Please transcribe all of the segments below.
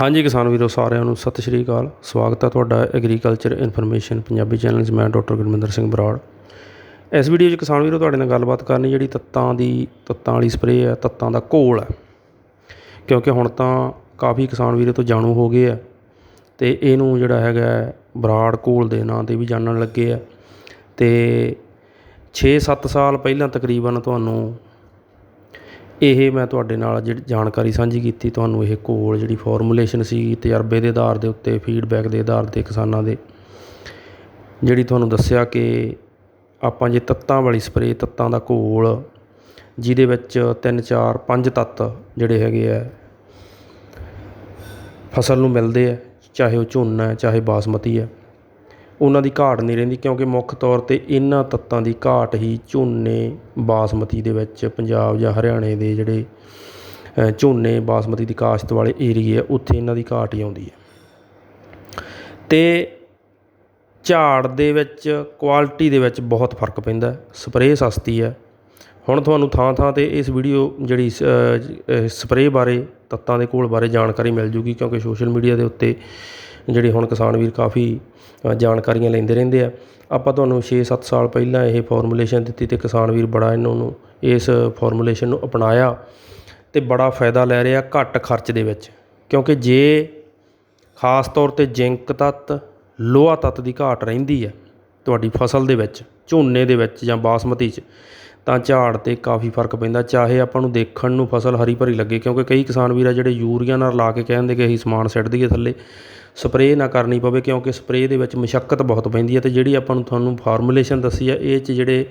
ਹਾਂਜੀ ਕਿਸਾਨ ਵੀਰੋ, ਸਾਰਿਆਂ ਨੂੰ ਸਤਿ ਸ਼੍ਰੀ ਅਕਾਲ। ਸਵਾਗਤ ਹੈ ਤੁਹਾਡਾ ਐਗਰੀਕਲਚਰ ਇਨਫੋਰਮੇਸ਼ਨ ਪੰਜਾਬੀ ਚੈਨਲ 'ਚ। ਮੈਂ ਡਾਕਟਰ ਗੁਰਮਿੰਦਰ ਸਿੰਘ ਬਰਾੜ। ਇਸ ਵੀਡੀਓ 'ਚ ਕਿਸਾਨ ਵੀਰੋ, ਤੁਹਾਡੇ ਨਾਲ ਗੱਲਬਾਤ ਕਰਨੀ ਜਿਹੜੀ ਤੱਤਾਂ ਦੀ, ਤੱਤਾਂ ਵਾਲੀ ਸਪਰੇਅ ਹੈ ਤੱਤਾਂ ਦਾ ਘੋਲ ਹੈ ਕਿਉਂਕਿ ਹੁਣ ਤਾਂ ਕਾਫੀ ਕਿਸਾਨ ਵੀਰੋ ਤੋਂ ਜਾਣੂ ਹੋ ਗਏ ਆ ਤੇ ਇਹਨੂੰ ਜਿਹੜਾ ਹੈਗਾ ਬਰਾੜ ਘੋਲ ਦੇ ਨਾਂ ਤੇ ਵੀ ਜਾਣਨ ਲੱਗੇ ਆ। ਤੇ 6-7 ਸਾਲ ਪਹਿਲਾਂ ਤਕਰੀਬਨ ਤੁਹਾਨੂੰ ਇਹ ਮੈਂ ਤੁਹਾਡੇ ਨਾਲ ਜਿਹੜੀ ਜਾਣਕਾਰੀ ਸਾਂਝੀ ਕੀਤੀ, ਤੁਹਾਨੂੰ ਇਹ ਘੋਲ ਜਿਹੜੀ ਫੋਰਮੂਲੇਸ਼ਨ ਸੀ ਤਜਰਬੇ ਦੇ ਆਧਾਰ ਦੇ ਉੱਤੇ ਫੀਡਬੈਕ ਦੇ ਆਧਾਰ ਤੇ, ਕਿਸਾਨਾਂ ਦੇ, ਜਿਹੜੀ ਤੁਹਾਨੂੰ ਦੱਸਿਆ ਕਿ ਆਪਾਂ ਜੇ ਤੱਤਾਂ ਵਾਲੀ ਸਪਰੇਅ ਤੱਤਾਂ ਦਾ ਘੋਲ ਜਿਹਦੇ ਵਿੱਚ 3 4 5 ਤੱਤ ਜਿਹੜੇ ਹੈਗੇ ਆ, ਫਸਲ ਨੂੰ ਮਿਲਦੇ ਆ, ਚਾਹੇ ਉਹ ਝੋਨਾ ਹੈ, ਚਾਹੇ ਬਾਸਮਤੀ ਹੈ ਉਹਨਾਂ ਦੀ ਘਾਟ ਨਹੀਂ ਰਹਿੰਦੀ ਕਿਉਂਕਿ ਮੁੱਖ ਤੌਰ ਤੇ ਇਹਨਾਂ ਤੱਤਾਂ ਦੀ ਘਾਟ ਹੀ ਝੋਨੇ, ਬਾਸਮਤੀ ਦੇ ਵਿੱਚ ਪੰਜਾਬ ਜਾਂ ਹਰਿਆਣੇ ਦੇ ਜਿਹੜੇ ਝੋਨੇ, ਬਾਸਮਤੀ ਦੀ ਕਾਸ਼ਤ ਵਾਲੇ ਏਰੀਏ ਆ, ਉੱਥੇ ਇਹਨਾਂ ਦੀ ਘਾਟ ਹੀ ਆਉਂਦੀ ਹੈ। ਅਤੇ ਝਾੜ ਦੇ ਵਿੱਚ, ਕੁਆਲਿਟੀ ਦੇ ਵਿੱਚ ਬਹੁਤ ਫ਼ਰਕ ਪੈਂਦਾ ਸਪਰੇਅ ਸਸਤੀ ਹੈ। ਹੁਣ ਤੁਹਾਨੂੰ ਥਾਂ ਥਾਂ ਤੇ ਇਸ ਵੀਡੀਓ ਜਿਹੜੀ ਸ- ਸਪਰੇਅ ਬਾਰੇ, ਤੱਤਾਂ ਦੇ ਘੋਲ ਬਾਰੇ ਜਾਣਕਾਰੀ ਮਿਲ ਜੂਗੀ ਕਿਉਂਕਿ ਸੋਸ਼ਲ ਮੀਡੀਆ ਦੇ ਉੱਤੇ ਜਿਹੜੇ ਹੁਣ ਕਿਸਾਨ ਵੀਰ ਕਾਫੀ ਜਾਣਕਾਰੀਆਂ ਲੈਂਦੇ ਰਹਿੰਦੇ ਆ। ਆਪਾਂ ਤੁਹਾਨੂੰ 6-7 ਸਾਲ ਪਹਿਲਾਂ ਇਹ ਫੋਰਮੂਲੇਸ਼ਨ ਦਿੱਤੀ ਅਤੇ ਕਿਸਾਨ ਵੀਰ ਬੜਾ ਇਹਨਾਂ ਨੂੰ, ਇਸ ਫੋਰਮੂਲੇਸ਼ਨ ਨੂੰ ਅਪਣਾਇਆ ਅਤੇ ਬੜਾ ਫਾਇਦਾ ਲੈ ਰਿਹਾ ਘੱਟ ਖਰਚ ਦੇ ਵਿੱਚ। ਕਿਉਂਕਿ ਜੇ ਖਾਸ ਤੌਰ ਤੇ ਜ਼ਿੰਕ ਤੱਤ, ਲੋਹਾ ਤੱਤ ਦੀ ਘਾਟ ਰਹਿੰਦੀ ਹੈ ਤੁਹਾਡੀ ਫਸਲ ਦੇ ਵਿੱਚ, ਝੋਨੇ ਦੇ ਵਿੱਚ ਜਾਂ ਬਾਸਮਤੀ 'ਚ, ਤਾਂ ਝਾੜ ਤੇ ਕਾਫੀ ਫ਼ਰਕ ਪੈਂਦਾ। ਚਾਹੇ ਆਪਾਂ ਨੂੰ ਦੇਖਣ ਨੂੰ ਫਸਲ ਹਰੀ ਭਰੀ ਲੱਗੇ, ਕਿਉਂਕਿ ਕਈ ਕਿਸਾਨ ਵੀਰ ਆ ਜਿਹੜੇ ਯੂਰੀਆ ਨਾਲ ਲਾ ਕੇ ਕਹਿੰਦੇ ਕਿ ਅਸੀਂ ਸਮਾਨ ਸਿੱਟ ਦਈਏ ਥੱਲੇ ਸਪਰੇਅ ਨਾ ਕਰਨੀ ਪਵੇ ਕਿਉਂਕਿ ਸਪਰੇਅ ਦੇ ਵਿੱਚ ਮੁਸ਼ੱਕਤ ਬਹੁਤ ਪੈਂਦੀ ਹੈ ਅਤੇ ਜਿਹੜੀ ਆਪਾਂ ਨੂੰ ਤੁਹਾਨੂੰ ਫਾਰਮੂਲੇਸ਼ਨ ਦੱਸੀ ਹੈ, ਇਹ 'ਚ ਜਿਹੜੇ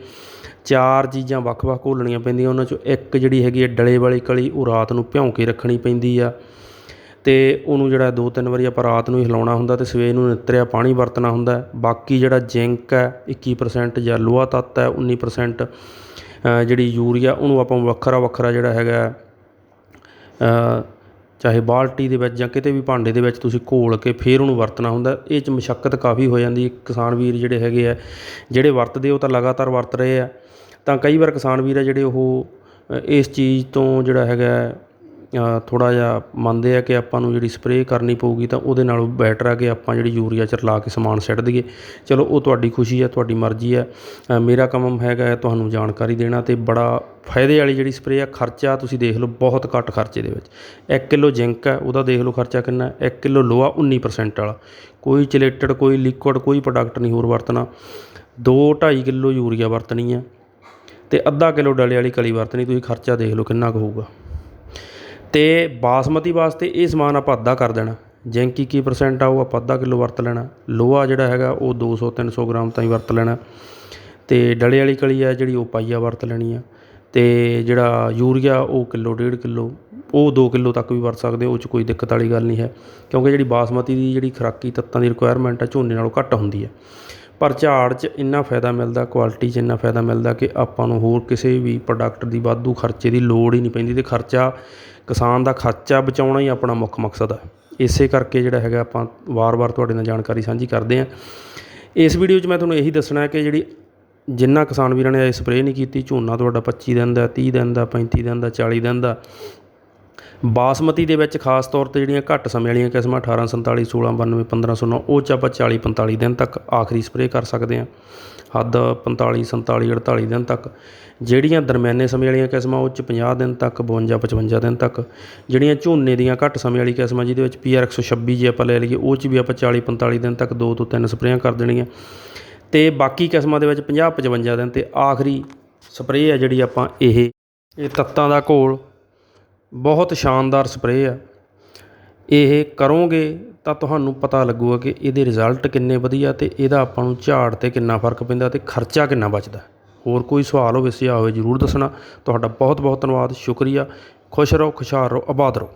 ਚਾਰ ਚੀਜ਼ਾਂ ਵੱਖ-ਵੱਖ ਘੋਲਣੀਆਂ ਪੈਂਦੀਆਂ, ਉਹਨਾਂ 'ਚੋਂ ਇੱਕ ਜਿਹੜੀ ਹੈਗੀ ਹੈ ਡਲੇ ਵਾਲੀ ਕਲੀ, ਉਹ ਰਾਤ ਨੂੰ ਭਿਉਂ ਕੇ ਰੱਖਣੀ ਪੈਂਦੀ ਆ। ਅਤੇ ਉਹਨੂੰ ਜਿਹੜਾ ਦੋ ਤਿੰਨ ਵਾਰੀ ਆਪਾਂ ਰਾਤ ਨੂੰ ਹੀ ਹਿਲਾਉਣਾ ਹੁੰਦਾ ਅਤੇ ਸਵੇਰ ਨੂੰ ਨਿਤਰਿਆ ਪਾਣੀ ਵਰਤਣਾ ਹੁੰਦਾ। ਬਾਕੀ ਜਿਹੜਾ ਜ਼ਿੰਕ ਹੈ 21% ਜਾਂ ਲੋਹਾ ਤੱਤ ਹੈ 19% ਜਿਹੜੀ ਯੂਰੀਆ, ਉਹਨੂੰ ਆਪਾਂ ਵੱਖਰਾ ਵੱਖਰਾ ਜਿਹੜਾ ਹੈਗਾ ਚਾਹੇ ਬਾਲਟੀ ਦੇ ਵਿੱਚ ਜਾਂ ਕਿਤੇ ਵੀ ਭਾਂਡੇ ਦੇ ਵਿੱਚ ਤੁਸੀਂ ਘੋਲ ਕੇ ਫਿਰ ਉਹਨੂੰ ਵਰਤਣਾ ਹੁੰਦਾ, ਇਹ ਚ ਮਸ਼ੱਕਤ ਕਾਫੀ ਹੋ ਜਾਂਦੀ ਕਿਸਾਨ ਵੀਰ ਜਿਹੜੇ ਹੈਗੇ ਆ, ਜਿਹੜੇ ਵਰਤਦੇ ਉਹ ਤਾਂ ਲਗਾਤਾਰ ਵਰਤ ਰਹੇ ਆ। ਤਾਂ ਕਈ ਵਾਰ ਕਿਸਾਨ ਵੀਰ ਆ ਜਿਹੜੇ ਉਹ ਇਸ ਚੀਜ਼ ਤੋਂ ਜਿਹੜਾ ਹੈਗਾ ਥੋੜ੍ਹਾ ਜਿਹਾ ਮੰਨਦੇ ਆ ਕਿ ਆਪਾਂ ਨੂੰ ਜਿਹੜੀ ਸਪਰੇਅ ਕਰਨੀ ਪਊਗੀ ਤਾਂ ਉਹਦੇ ਨਾਲੋਂ ਬੈਟਰ ਆ ਕਿ ਆਪਾਂ ਜਿਹੜੀ ਯੂਰੀਆ ਚ ਰਲਾ ਕੇ ਸਮਾਨ ਸਿੱਟ ਦਈਏ। ਚਲੋ, ਉਹ ਤੁਹਾਡੀ ਖੁਸ਼ੀ ਹੈ ਤੁਹਾਡੀ ਮਰਜ਼ੀ ਹੈ ਮੇਰਾ ਕੰਮ ਹੈਗਾ ਹੈ ਤੁਹਾਨੂੰ ਜਾਣਕਾਰੀ ਦੇਣਾ ਅਤੇ ਬੜਾ ਫਾਇਦੇ ਵਾਲੀ ਜਿਹੜੀ ਸਪਰੇਅ ਆ, ਖਰਚਾ ਤੁਸੀਂ ਦੇਖ ਲਓ ਬਹੁਤ ਘੱਟ ਖਰਚੇ ਦੇ ਵਿੱਚ। 1 ਕਿਲੋ ਜ਼ਿੰਕ ਹੈ ਉਹਦਾ ਦੇਖ ਲਓ ਖਰਚਾ ਕਿੰਨਾ 1 ਕਿਲੋ ਲੋਹਾ 19% ਵਾਲਾ। ਕੋਈ ਚਲੇਟਡ, ਕੋਈ ਲਿਕੁਇਡ ਕੋਈ ਪ੍ਰੋਡਕਟ ਨਹੀਂ ਹੋਰ ਵਰਤਣਾ। 2 2.5 ਕਿਲੋ ਯੂਰੀਆ ਵਰਤਣੀ ਹੈ ਤੇ ਅੱਧਾ ਕਿਲੋ ਡਲੇ ਵਾਲੀ ਕਲੀ ਵਰਤਣੀ, ਤੁਸੀਂ ਖਰਚਾ ਦੇਖ ਲਓ ਕਿੰਨਾ ਕੁ ਹੋਊਗਾ। ਅਤੇ ਬਾਸਮਤੀ ਵਾਸਤੇ ਇਹ ਸਮਾਨ ਆਪਾਂ ਅੱਧਾ ਕਰ ਦੇਣਾ। ਜ਼ਿੰਕ 21% ਆ, ਉਹ ਆਪਾਂ ਅੱਧਾ ਕਿਲੋ ਵਰਤ ਲੈਣਾ। ਲੋਹਾ ਜਿਹੜਾ ਹੈਗਾ, ਉਹ ਦੋ ਸੌ, ਤਿੰਨ ਸੌ ਗ੍ਰਾਮ ਤਾਂ ਵਰਤ ਲੈਣਾ। ਅਤੇ ਡਲੇ ਵਾਲੀ ਕਲੀ ਆ ਜਿਹੜੀ, ਉਹ ਪਾਈਆ ਵਰਤ ਲੈਣੀ ਆ। ਅਤੇ ਜਿਹੜਾ ਯੂਰੀਆ, ਉਹ ਕਿਲੋ, ਡੇਢ ਕਿਲੋ, ਉਹ ਦੋ ਕਿਲੋ ਤੱਕ ਵੀ ਵਰਤ ਸਕਦੇ ਉਹ 'ਚ ਕੋਈ ਦਿੱਕਤ ਵਾਲੀ ਗੱਲ ਨਹੀਂ ਹੈ। ਕਿਉਂਕਿ ਜਿਹੜੀ ਬਾਸਮਤੀ ਦੀ ਜਿਹੜੀ ਖੁਰਾਕੀ ਤੱਤਾਂ ਦੀ ਰਿਕੁਆਇਰਮੈਂਟ ਆ, ਝੋਨੇ ਨਾਲੋਂ ਘੱਟ ਹੁੰਦੀ ਹੈ ਪਰ ਝਾੜ 'ਚ ਇੰਨਾ ਫਾਇਦਾ ਮਿਲਦਾ ਕੁਆਲਿਟੀ 'ਚ ਇੰਨਾ ਫਾਇਦਾ ਮਿਲਦਾ ਕਿ ਆਪਾਂ ਨੂੰ ਹੋਰ ਕਿਸੇ ਵੀ ਪ੍ਰੋਡਕਟ ਦੀ ਵਾਧੂ ਖਰਚੇ ਦੀ ਲੋੜ ਹੀ ਨਹੀਂ ਪੈਂਦੀ ਤੇ ਖਰਚਾ ਕਿਸਾਨ ਦਾ ਖਰਚਾ ਬਚਾਉਣਾ ਹੀ ਆਪਣਾ ਮੁੱਖ ਮਕਸਦ ਹੈ ਇਸੇ ਕਰਕੇ ਜਿਹੜਾ ਹੈਗਾ ਆਪਾਂ ਵਾਰ-ਵਾਰ ਤੁਹਾਡੇ ਨਾਲ ਜਾਣਕਾਰੀ ਸਾਂਝੀ ਕਰਦੇ ਹਾਂ। ਇਸ ਵੀਡੀਓ 'ਚ ਮੈਂ ਤੁਹਾਨੂੰ ਇਹੀ ਦੱਸਣਾ ਹੈ ਕਿ ਜਿਹੜੀ ਜਿੰਨਾ ਕਿਸਾਨ ਵੀਰਾਂ ਨੇ ਇਹ ਸਪਰੇਅ ਨਹੀਂ ਕੀਤੀ, ਝੋਨਾ ਤੁਹਾਡਾ 25 ਦਿਨ ਦਾ 30 ਦਿਨ ਦਾ 35 ਦਿਨ ਦਾ 40 ਦਿਨ ਦਾ ਬਾਸਮਤੀ ਦੇ ਵਿੱਚ ਖਾਸ ਤੌਰ ਤੇ ਜਿਹੜੀਆਂ ਘੱਟ ਸਮੇਂ ਵਾਲੀਆਂ ਕਿਸਮਾਂ 1847 1692 1509 ਉਹ 'ਚ ਆਪਾਂ 40 45 ਦਿਨ ਤੱਕ ਆਖਰੀ ਸਪਰੇਅ ਕਰ ਸਕਦੇ ਹਾਂ। ਹੱਦ 45 47 48 ਦਿਨ ਤੱਕ। ਜਿਹੜੀਆਂ ਦਰਮਿਆਨੇ ਸਮੇਂ ਵਾਲੀਆਂ ਕਿਸਮਾਂ, ਉਹ 'ਚ 50 ਦਿਨ ਤੱਕ 52 55 ਦਿਨ ਤੱਕ। ਜਿਹੜੀਆਂ ਝੋਨੇ ਦੀਆਂ ਘੱਟ ਸਮੇਂ ਵਾਲੀ ਕਿਸਮਾਂ, ਜਿਹਦੇ ਵਿੱਚ ਪੀਆਰ 126 ਜੇ ਆਪਾਂ ਲੈ ਲਈਏ, ਉਹ 'ਚ ਵੀ ਆਪਾਂ 40 45 ਦਿਨ ਤੱਕ ਦੋ ਤੋਂ ਤਿੰਨ ਸਪਰੇਆਂ ਕਰ ਦੇਣੀਆਂ। ਤੇ ਬਾਕੀ ਕਿਸਮਾਂ ਦੇ ਵਿੱਚ 50 55 ਦਿਨ ਤੇ ਆਖਰੀ ਸਪਰੇਅ ਹੈ ਜਿਹੜੀ ਆਪਾਂ ਇਹ ਇਹ ਤੱਤਾਂ ਦਾ ਘੋਲ ਬਹੁਤ ਸ਼ਾਨਦਾਰ ਸਪਰੇਅ ਆ। ਇਹ ਕਰੋਗੇ ਤਾਂ ਤੁਹਾਨੂੰ ਪਤਾ ਲੱਗੂਗਾ ਕਿ ਇਹਦੇ ਰਿਜ਼ਲਟ ਕਿੰਨੇ ਵਧੀਆ ਅਤੇ ਇਹਦਾ ਆਪਾਂ ਨੂੰ ਝਾੜ ਤੇ ਕਿੰਨਾ ਫ਼ਰਕ ਪੈਂਦਾ ਅਤੇ ਖਰਚਾ ਕਿੰਨਾ ਬਚਦਾ। ਹੋਰ ਕੋਈ ਸਵਾਲ ਹੋਵੇ ਸਿਆ ਹੋਵੇ ਜ਼ਰੂਰ ਦੱਸਣਾ। ਤੁਹਾਡਾ ਬਹੁਤ ਬਹੁਤ ਧੰਨਵਾਦ, ਸ਼ੁਕਰੀਆ। ਖੁਸ਼ ਰਹੋ, ਖੁਸ਼ਹਾਲ ਰਹੋ, ਆਬਾਦ ਰਹੋ।